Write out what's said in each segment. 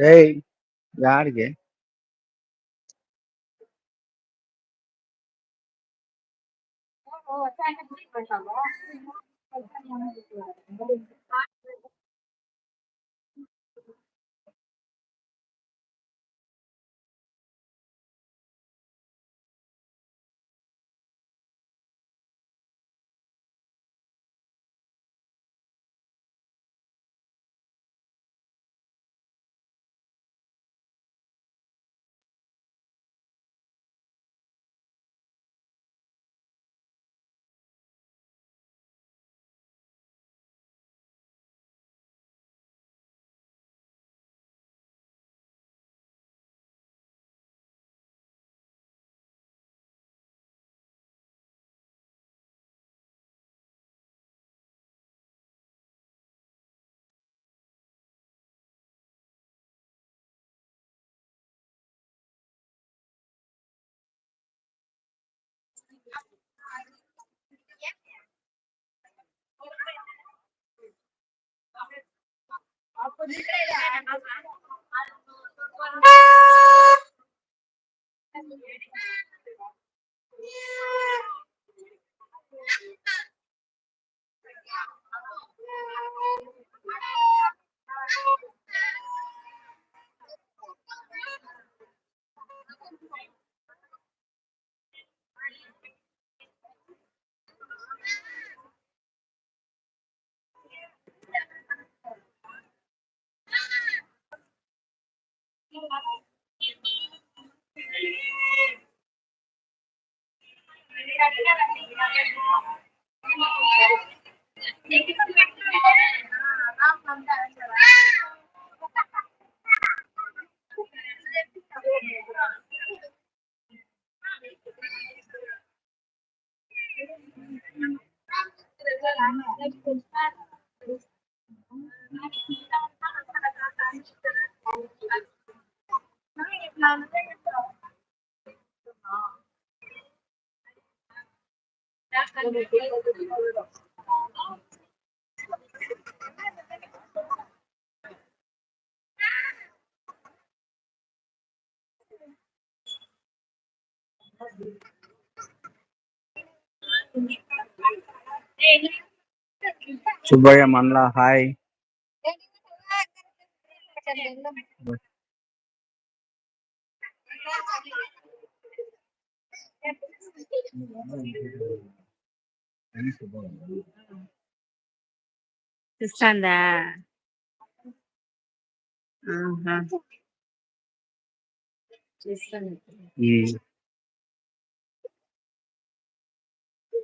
ஏய் யாருக்கு ஓ அதான் பண்ணிட்டாங்க Mình đi. హాయ్ ఆహా. చూస్తాను ఉమ్.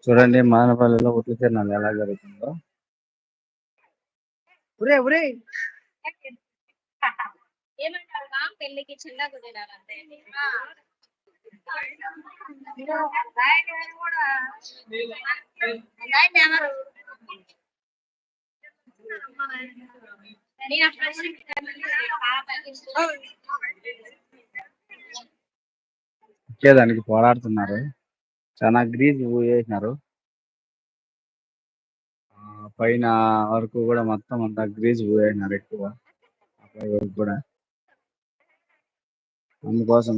చూడండి మానపల్లిలో ఉట్ల తిరణాలు ఎలా జరుగుతుందో ఉరే ఉరే ఏమంటారు పెళ్ళికి ఇచ్చేదానికి పోరాడుతున్నారు. చాలా గ్రీజ్ వేసినారు పైన వరకు కూడా మొత్తం అంతా గ్రీజ్ పోయినారు ఎక్కువ. అబ్బాయి వరకు కూడా. అందుకోసం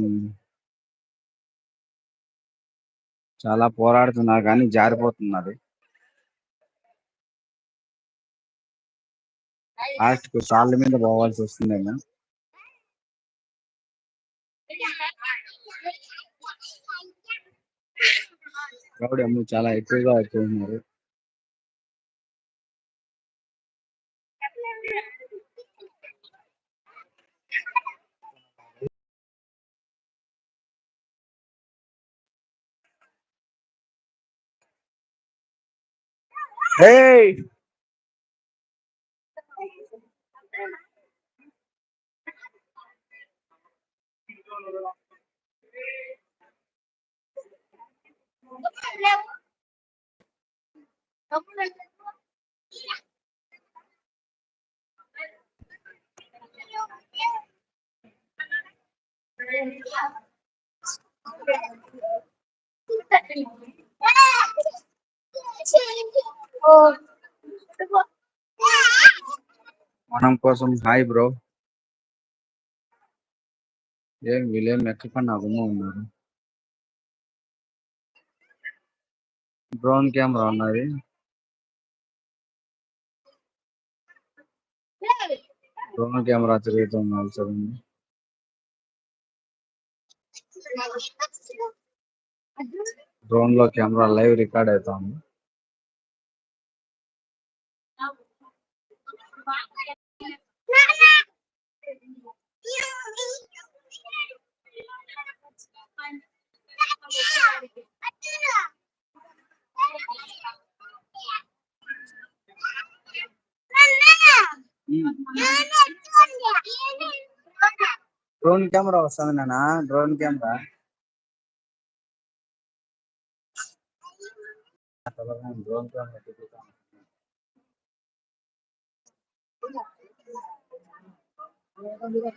చాలా పోరాడుతున్నారు కానీ జారిపోతున్నారు. లాస్ట్కు కాళ్ళ మీద పోవాల్సి వస్తుందేమో క్రౌడ్ ఏమో చాలా ఎక్కువగా Hey. మనం కోసం హాయ్ బ్రో. ఏం వీళ్ళేం పని గుమ్మ ఉన్నారు? డ్రోన్ కెమెరా ఉన్నది. డ్రోన్ కెమెరా తిరుగుతుంది చూడండి. డ్రోన్లో కెమెరా లైవ్ రికార్డ్ అవుతుంది. డ్రోన్ కెమెరా వస్తుంది నాన్న drone camera drone camera 아, 내가 내가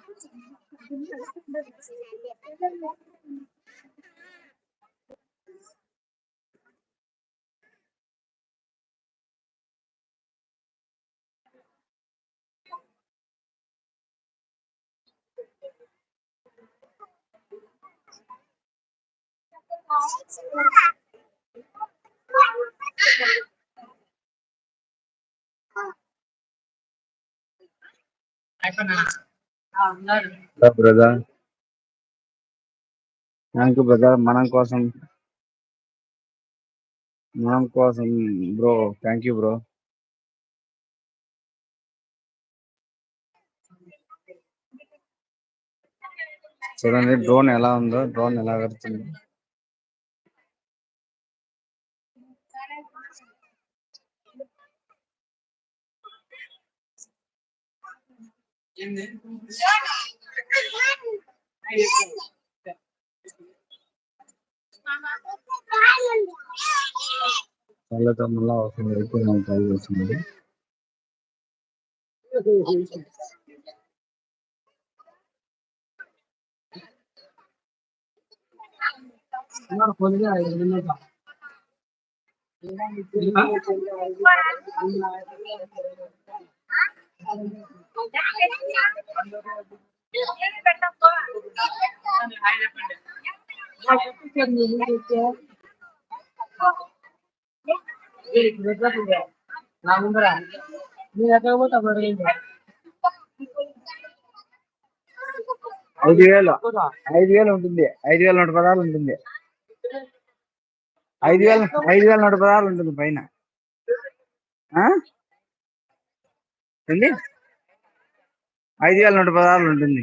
brother? Thank you brother. మనం కోసం మనం కోసం బ్రో థ్యాంక్ యూ బ్రో. చూడండి డ్రోన్ ఎలా ఉందో డ్రోన్ ఎలా కడుతుంది చాలా మళ్ళా అవసరం ఎక్కువ మనం ట్రై చేస్తుంది నా ముందర మీరు ఎక్కడ పోతే ఐదు వేలు. ఐదు వేలు ఉంటుంది. ఐదు వేల నూట పదాలు ఉంటుంది. ఐదు వేల ఐదు వేల నూట పదాలు ఉంటుంది పైన. ఆ? ఏంది? ఐదు వేల నూట పదహారు ఉంటుంది.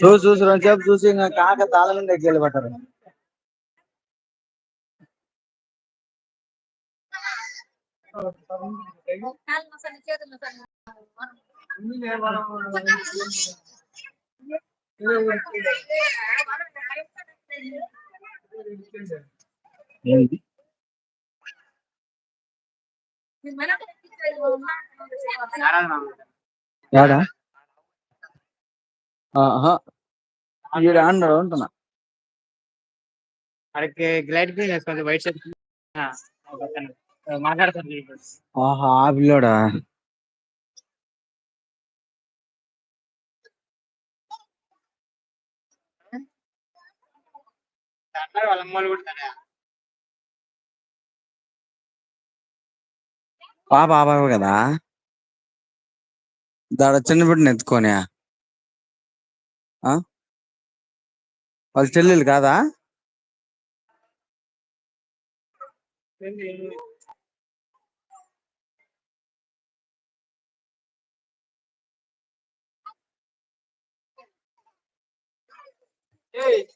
చూసి చూసి రెండు సేపు చూసి ఇంకా కాక తాళం దగ్గర వెళ్ళి పట్టారు ఏంటి ఏడా ఆహా ఈడ అండర్ ఉంటున్నా అక్కడికి గ్లైడ్ క్లీన్ వేసుకోండి వైట్ షర్ట్ మాట్లాడుతుంది ఆహా ఆ పిల్లోడా వాళ్ళ అమ్మలు కూడా పాప ఆ పాప కదా? దాడ చిన్న బిడ్డను ఎత్తుకోనే. ఆ? వాళ్ళ చెల్లెలు కాదా? ఫ్రీగా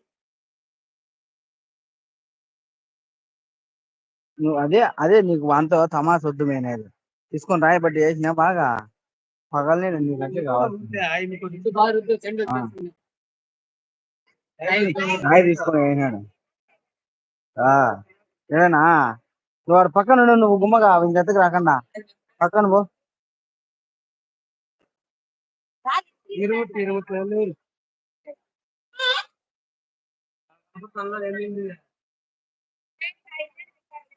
నువ్వు అదే అదే నీకు అంత తమాస వద్దు మేనేది తీసుకొని రాయబట్టి వేసినా బాగా పగలనే నీకు కావాలి. ఆ. రాయి తీసుకొని వేసినాడు ఏనా నువ్వు వాడు పక్కన ఉండు, నువ్వు గుమ్మగా ఇంకెత్తకు రాకుండా. పక్కన పో.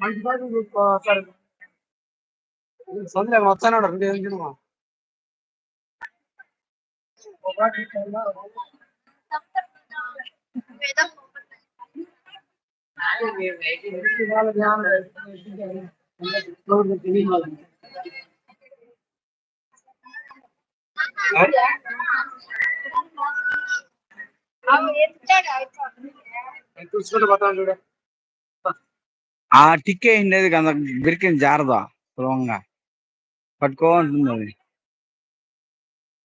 మంచి పాటు చూసుకోవాలి సొంత వస్తాను రెండు ఏం తినమా చూసుకుంటూ పోతాను చూడ ఆ టిక్కే ఉండేది కదా బిరికిన జారదా సులభంగా. పట్టుకో ఉంటుంది అది.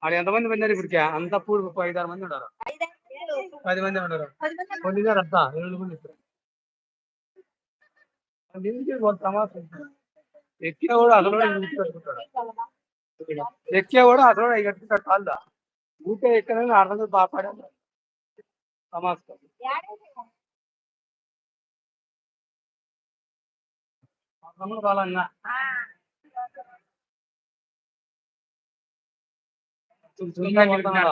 ఆడ ఎంతమంది పడినారు ఇప్పటికే అంత పూడు ఐదారు మంది ఉన్నారు. పది మంది ఉన్నారు. పొందినారు అంతా ఏడు మంది ఇప్పుడు ఎక్కే కూడా అసలు కూడా ఎక్కే కూడా అసలు కూడా కట్టుకుంటాడు కాళ్ళ ఊకే ఎక్కడైనా అర్థం కాదు బాగా పడాలి తమాషా అర్థం కావాలన్నా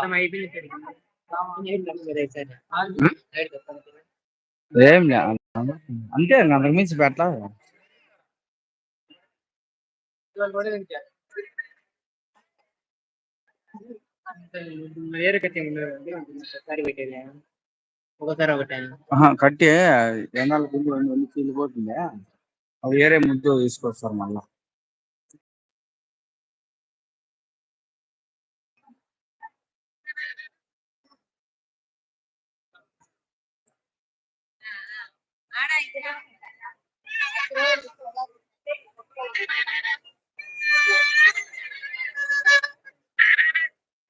ఏం లే అంతే అంతకు మించి పెట్టలా వేరే కట్టి ఒకసారి పెట్టేది ఒకసారి ఒకటే ఆహా, కట్టి ఎండాల గుండు వెళ్ళి చీలిపోతుంది అవి వేరే ముద్దు తీసుకొస్తారు మళ్ళా.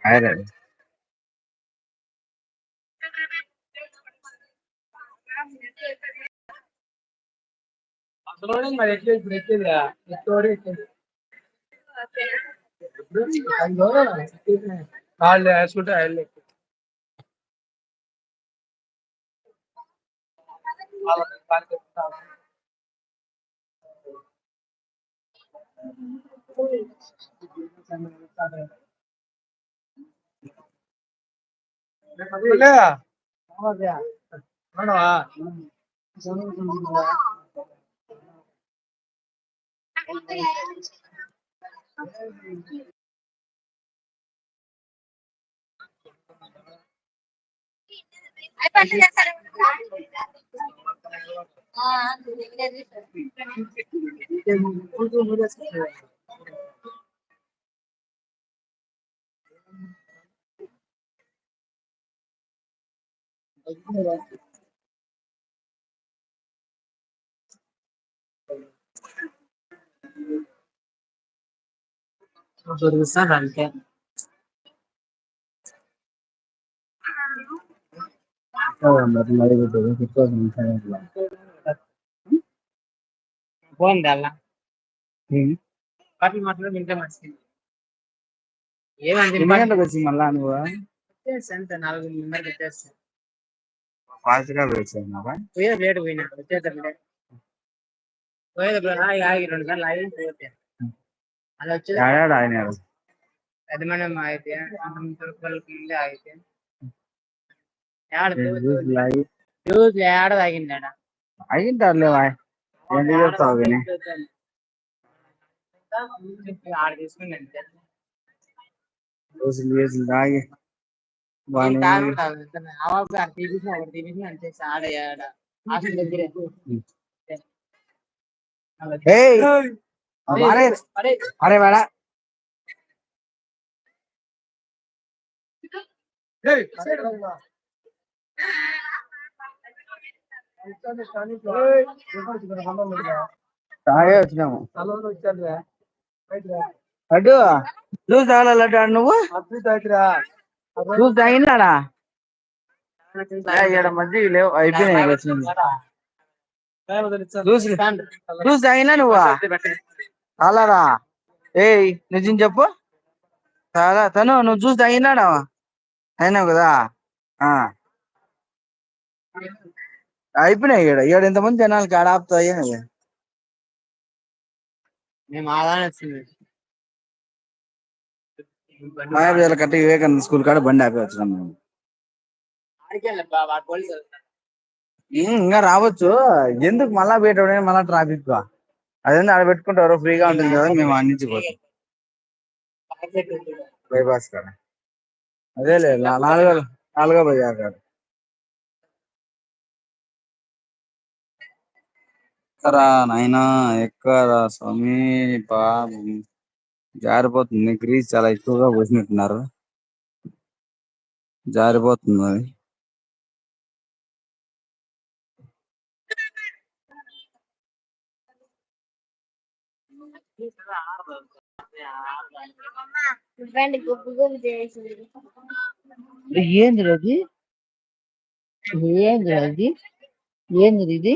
అదే అసలు మరి ఎక్కేది ఇప్పుడు ఎక్కేది ఎక్కేవాడు ఎక్కేది అయ్యో, ఎక్కేది. కాళ్ళు వేసుకుంటే ఆయన ఎక్కువ వాళ్ళకి కాళ్ళు చెప్తాను. లే. అవునవా? దొరుకుతాడు అంతే బాగుంది అలా పాటలు మాట్లాడి వింటే మంచిది ఏమంది ఎన్ని గంటలకు వచ్చింది మళ్ళా నువ్వు అంత నాలుగు మెంబర్కి వచ్చేస్తా ఫాస్ట్ గా వచ్చాయి పోయేది లేట్ పోయినా వచ్చేద్దాం పోయేది ఆగి ఆగి రెండు సార్లు ఆగి పోతే తీసుకుని అంతే. రోజులు రోజులు ఒకటి అంతే ఆడ హాస్టల్ దగ్గరే. ఏయ్! అరే. అరే అరే వేడా తాగే వచ్చినాము. అడ్డు జ్యూస్ తాగాల లడ్డు ఆడు నువ్వు? జ్యూస్ తాగినాడా ఇక్కడ మధ్య లేవు. అయిపోయినాయి జ్యూస్ జ్యూస్ తాగినా నువ్వా? తాలారా ఏయ్ నిజం చెప్పు. తాలా తను నువ్వు జ్యూస్ తాగినాడా అయినావు కదా? ఆ. అయిపోయినాయి ఇక్కడ. ఇక్కడ ఇంతమంది జనాలకి ఆడ ఆపుతాయి మేము ఆదానే వచ్చింది. మాయాబజార్ కట్టి వివేకానంద స్కూల్ కాడ బండి ఆపి వచ్చినాం మేము. ఇంకా రావచ్చు. ఎందుకు మళ్ళా పెట్టడం మళ్ళా ట్రాఫిక్ అదే ఆడ పెట్టుకుంటారు ఫ్రీగా ఉంటుంది కదా మేము అందించిపోతాం బైపాస్ కాడ. అదేలే నా- నాలుగో నాలుగో బజార్ కాడ. ఎక్కరా నాయనా ఎక్కరా స్వామి పాపం. జారిపోతుంది గ్రీస్ చాలా ఎక్కువగా పోసినట్టున్నారు. జారిపోతుంది అది చేసింది. ఏంది అది? ఏంది అది? ఏంది ఇది?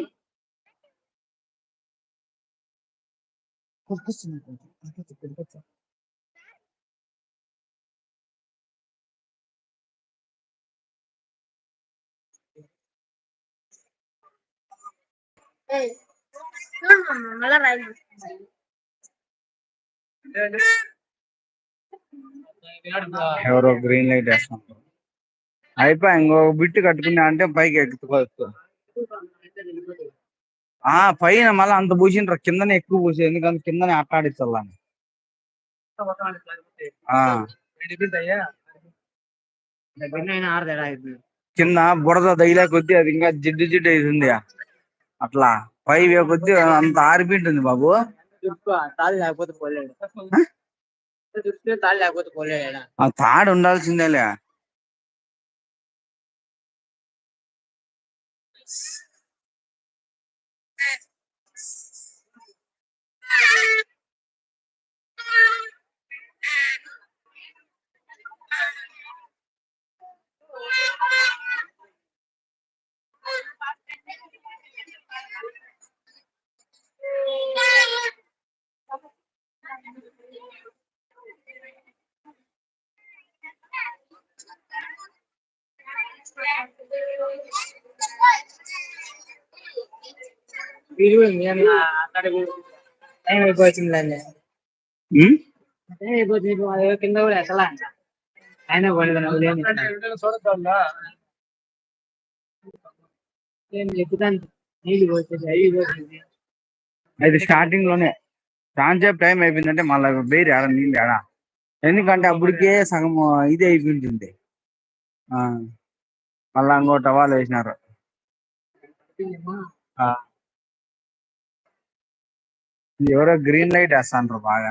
చూడు మమ్మ, మళ్ళా రైలు ఎవరో గ్రీన్ లైట్ వేస్తున్నారు అయిపోయి ఇంకో బిట్టు కట్టుకున్నా అంటే పైకి ఎక్కుకోవచ్చు ఆ పైన మళ్ళీ అంత పూసిండ్రు. కిందనే ఎక్కువ పూసి ఎందుకంటే కిందనే అట్టాడించాలని కింద బురద దయలే కొద్ది అది ఇంకా జిడ్డు జిడ్డు అవుతుంది అట్లా పై కొద్ది అంత ఆరిపోయింటుంది బాబు. తాళి లేకపోతే పోలేడు చుట్టూ తాళి లేకపోతే పోలేడు ఆ తాడు ఉండాల్సిందేలే అక్కడ టైం అయిపోతుందండి ఉమ్? టైం అయిపోతుంది కింద కూడా ఎక్కలా అంట. నీళ్ళు పోతుంది అవి పోతుంది అది స్టార్టింగ్లోనే చాలాసేపు టైం అయిపోయిందంటే మళ్ళీ బేరి ఆడ నీళ్ళు ఆడ. ఎందుకంటే అప్పటికే సగం ఇది అయిపోయింటుంది ఆ. మళ్ళా ఇంకో టవాల్ వేసినారు. ఆ. ఎవరో గ్రీన్ లైట్ వేస్తాండ్రు బాగా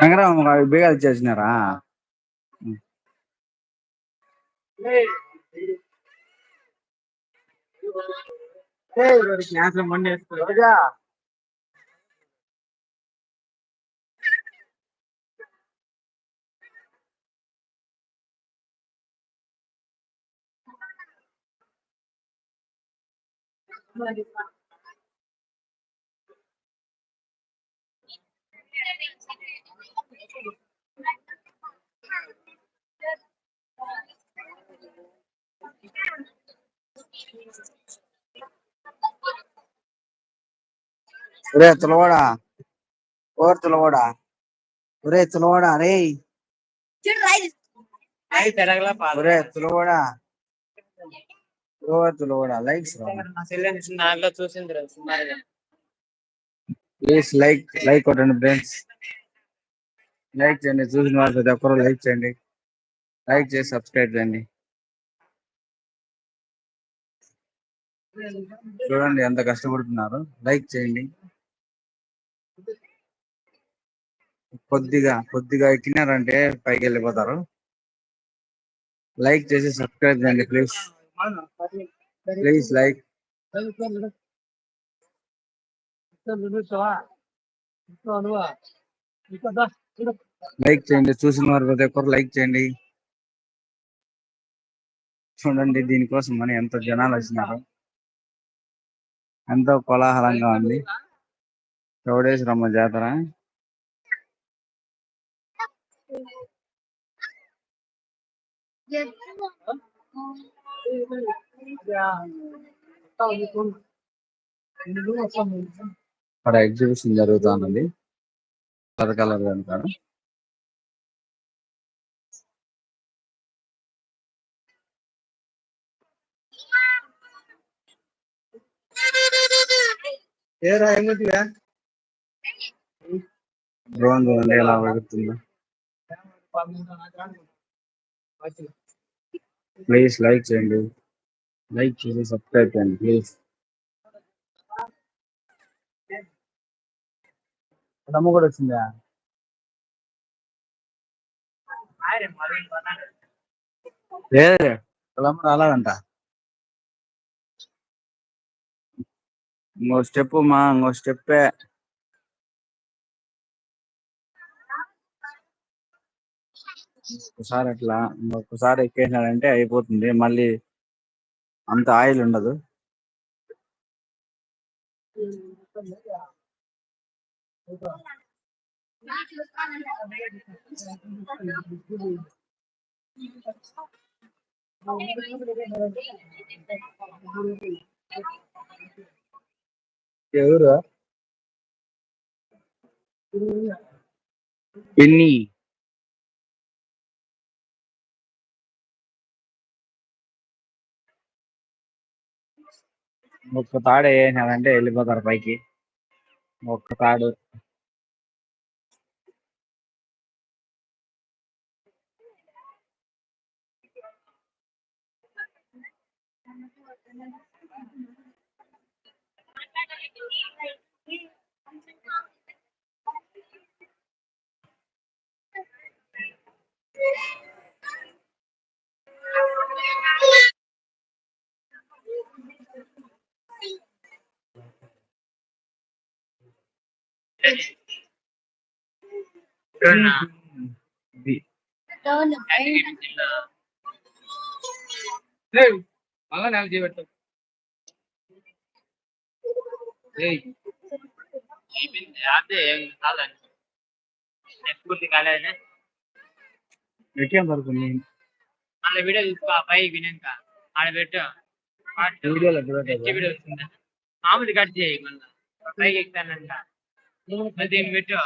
రంగరామ బేగా ఇచ్చేసినారా గ్యాస్లో మండి ఒరే తులవాడా ఓర్ తులవాడా ఒరే తులవాడా రే ఒరే తులవాడా లైక్స్ దాంట్లో చూసింది ప్లీజ్ లైక్ లైక్ కొట్టండి ఫ్రెండ్స్. లైక్ చేయండి చూసిన వారు ప్రతి ఒక్కరు లైక్ చేయండి. లైక్ చేసి సబ్స్క్రైబ్ చేయండి. చూడండి ఎంత కష్టపడుతున్నారు. లైక్ చేయండి. కొద్దిగా కొద్దిగా ఎక్కినారంటే పైకి వెళ్ళిపోతారు. లైక్ చేసి సబ్స్క్రైబ్ చేయండి ప్లీజ్. Please like. లైక్ చేయండి చూసిన వారు ప్రతి ఒక్కరు లైక్ చేయండి. చూడండి దీనికోసం అని ఎంత జనాలు వచ్చినారు. ఎంతో కోలాహలంగా ఉంది. చౌడేశ్వరమ్మ జాతర. అక్కడ ఎగ్జిబిషన్ జరుగుతుంది పథకాల కనుక ఏమిటివా డ్రోన్ చూడండి ఎలా వెగుతుందో ప్లీజ్ లైక్ చేయండి. లైక్ చేసి సబ్స్క్రైబ్ చేయండి ప్లీజ్ అమ్మ కూడా వచ్చిందా? ఏ? వాళ్ళమ్మ రాలేదంట. ఇంకో స్టెప్ మా ఇంకో స్టెప్పే ఒకసారి అట్లా ఇంకొకసారి ఎక్కేసినాడంటే అయిపోతుంది. మళ్ళీ అంత ఆయిల్ ఉండదు. ఎవరు? పిన్ని. ఒక్క తాడు వేసినాడంటే వెళ్ళిపోతారు పైకి. ఒక్క తాడు. మళ్ళా నాకు చేయబెట్టు అదే కాదండి పూర్తి కాలేదని ఎక్కేం పడుతుంది మళ్ళీ వీడియో తీసుకో ఆ పై వినాక ఆడ పెట్టు పార్ట్ వీడియోలో ఎక్కడ నెక్స్ట్ వీడియో వస్తుంది మామూలు కట్ చేయి మళ్ళీ పైకి ఎక్కుతానంట మరి దీన్ని పెట్టు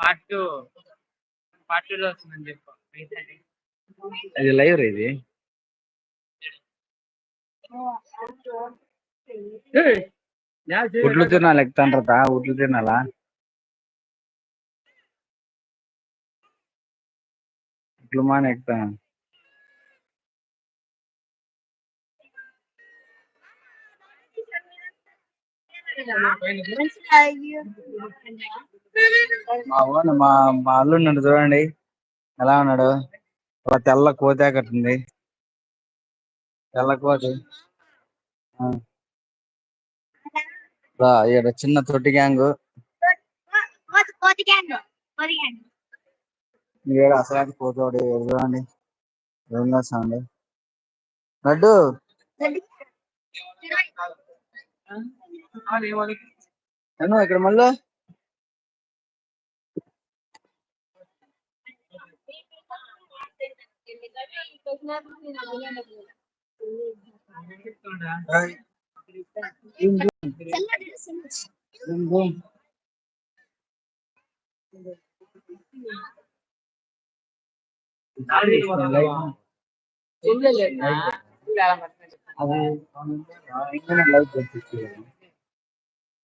పార్ట్ టూ పార్ట్ టూ లో వస్తుందని చెప్పు మిగతాది. ఇది లైవ్ ఇది ఏయ్, యా చేయి. ఉట్లు తినాలి ఎక్కుతాండ్రతా ఉట్లు తినాలా ఉట్లు మాన ఎక్కుతాను మా ఓన్ మా మా అల్లున్నాడు చూడండి. ఎలా ఉన్నాడు? అలా తెల్ల కోతే కట్టింది తెల్ల కోతి. ఆ. ఈడ చిన్న తొట్టి గ్యాంగ్. ఇక్కడ అసలు కోతోడు చూడండి. ఏం చేస్తామండి లడ్డు. ఆ, ఏమని? ఎన్నో ఇక్కడ మళ్ళీ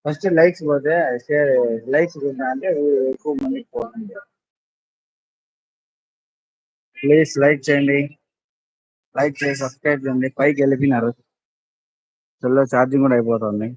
ఫస్ట్ లైక్స్ పోతే షేర్ లైక్స్ అంటే ఎక్కువ మందికి పోతుంది. ప్లీజ్ లైక్ చేయండి. లైక్ చేసి సబ్స్క్రైబ్ చేయండి. పైకి వెళ్ళిపోయినారు. సెల్లో ఛార్జింగ్ కూడా అయిపోతుంది.